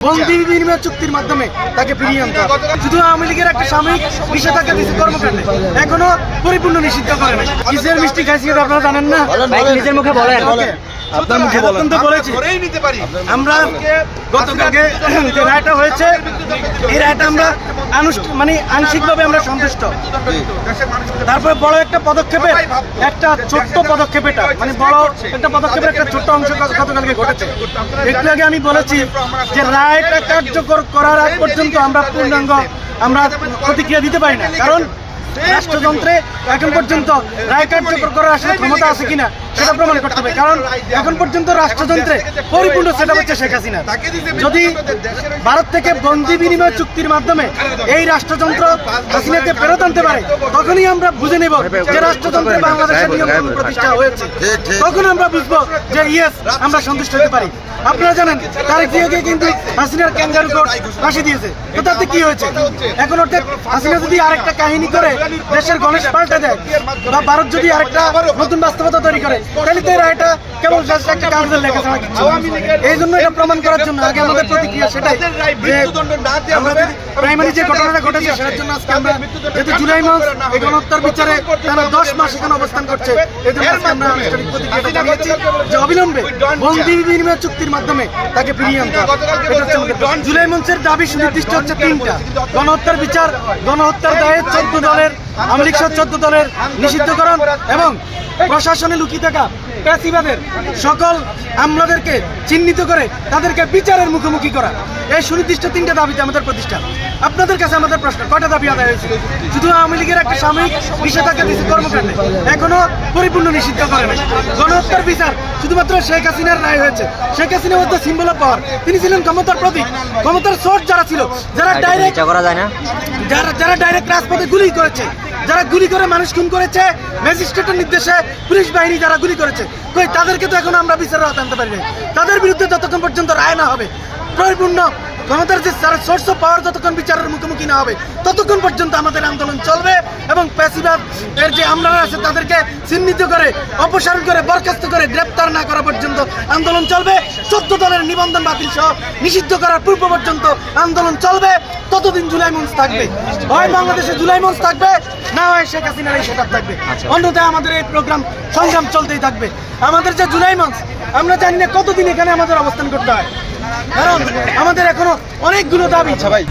বন্দি বিনিময় চুক্তির মাধ্যমে তাকে ফিরিয়ে আনতে হবে। শুধু আওয়ামী লীগের একটা সাময়িক নিষেধাজ্ঞা দিচ্ছে কর্মকাণ্ডে এখনও পরিপূর্ণ নিষিদ্ধ করে নিজের কিসের মিষ্টি খাইছি আপনারা জানেন না? নিজের মুখে বলেন। আপনার মুখে বলেন। বলেছি আমরা গতকালকে যে রায়টা হয়েছে এই রায়টা আমরা মানে আংশিকভাবে আমরা সন্তুষ্ট। তারপরে বড় একটা পদক্ষেপের একটা ছোট্ট পদক্ষেপ এটা। মানে বড় একটা পদক্ষেপের একটা ছোট্ট অংশ গত- গতকালকে ঘটেছে। একটু আগে আমি বলেছি যে রায়টা কার্যকর করার আগ পর্যন্ত আমরা পূর্ণাঙ্গ আমরা প্রতিক্রিয়া দিতে পারি না। কারণ রাষ্ট্রযন্ত্রে এখন পর্যন্ত রায় কার্যকর করার আসলে ক্ষমতা আছে কিনা সেটা প্রমাণ করতে হবে। কারণ এখন পর্যন্ত রাষ্ট্রযন্ত্রে পরিপূর্ণ সেটা হচ্ছে শেখ হাসিনা যদি ভারত থেকে বন্দি বিনিময় চুক্তির মাধ্যমে এই রাষ্ট্রযন্ত্র হাসিনাকে ফেরত আনতে পারে, তখনই আমরা বুঝে নেব যে রাষ্ট্রযন্ত্রে বাংলাদেশের নিয়ম প্রতিষ্ঠা হয়েছে। তখন আমরা বুঝব যে ইয়েস আমরা সন্তুষ্ট হতে পারি। আপনারা জানেন, তারেক জিয়াকে কিন্তু হাসিনার ক্যাঙ্গারু কোর্ট ফাঁসি দিয়েছে। তো তাতে কি হয়েছে? এখন অর্থাৎ হাসিনা যদি আরেকটা কাহিনী করে, দেশের গণেশ পাল্টে দেয়, বা ভারত যদি আরেকটা নতুন বাস্তবতা তৈরি করে তাহলে তো এই রায়টা কেবল just একটা কাগজের লেখা ছাড়া কিছু এই জন্য এটা প্রমাণ করার জন্য আগে আমাদের প্রতিক্রিয়া সেটাই। যে আমাদের প্রাইমারি যে ঘটনাটা ঘটেছে সেটার জন্য আজকে আমরা যেহেতু জুলাই মাস এই গণহত্যার বিচারে তারা দশ মাস এখানে অবস্থান করছে? এই জন্য আজকে আমরা আনুষ্ঠানিক প্রতিক্রিয়াটা জানিয়েছি যে অবিলম্বে বন্দি বিনিময় চুক্তির মাধ্যমে তাকে ফিরিয়ে আনতে এটা। জুলাই মঞ্চের দাবি সুনির্দিষ্ট হচ্ছে তিনটা। গণহত্যার বিচার গণহত্যার দায়ে চোদ্দ দলের আওয়ামী চোদ্দ দলের নিষিদ্ধকরণ এবং প্রশাসনে লুকিয়ে থাকা প্যাসিবাদের সকল আমলাদেরকে চিহ্নিত করে তাদেরকে বিচারের মুখোমুখি করা। এই সুনির্দিষ্ট তিনটা দাবিতে আমাদের প্রতিষ্ঠা। আপনাদের কাছে আমাদের প্রশ্ন কয়টা দাবি আদায় হয়েছে? শুধু আওয়ামী লীগের একটা সাময়িক নিষেধাজ্ঞা দিচ্ছে কর্মকাণ্ডে এখনও পরিপূর্ণ নিষিদ্ধ করে নাই। গণহত্যার বিচার শুধুমাত্র শেখ হাসিনার রায় হয়েছে। শেখ হাসিনা হচ্ছে সিম্বল অফ পাওয়ার তিনি ছিলেন ক্ষমতার প্রতীক ক্ষমতার সোর্স যারা ছিল যারা ডাইরেক্ট করা যায় না? যারা যারা ডাইরেক্ট রাজপথে গুলি করেছে যারা গুলি করে মানুষ খুন করেছে, ম্যাজিস্ট্রেটের নির্দেশে পুলিশ বাহিনী যারা গুলি করেছে, কই তাদেরকে তো এখন আমরা বিচারের হাতে আনতে পারি তাদের বিরুদ্ধে যতক্ষণ পর্যন্ত রায় না হবে পরিপূর্ণ ক্ষমতার যে সোর্স অফ পাওয়ার যতক্ষণ বিচারের মুখোমুখি না হবে ততক্ষণ পর্যন্ত আমাদের আন্দোলন চলবে এবং প্যাসিবাদ এর যে আমলারা আছে তাদেরকে চিহ্নিত করে অপসারণ করে বরখাস্ত করে গ্রেপ্তার না করা পর্যন্ত আন্দোলন চলবে। চোদ্দ দলের নিবন্ধন বাতিল সহ নিষিদ্ধ করার পূর্ব পর্যন্ত আন্দোলন চলবে। ততদিন জুলাই মঞ্চ থাকবে। হয় বাংলাদেশে জুলাই মঞ্চ থাকবে না হয় শেখ হাসিনার এই সেটাপ থাকবে। অন্যথায় আমাদের এই প্রোগ্রাম সংগ্রাম চলতেই থাকবে। আমাদের যে জুলাই মঞ্চ আমরা জানি না কতদিন এখানে আমাদের অবস্থান করতে হয়। কারণ আমাদের এখনও অনেকগুলো দাবি ভাই।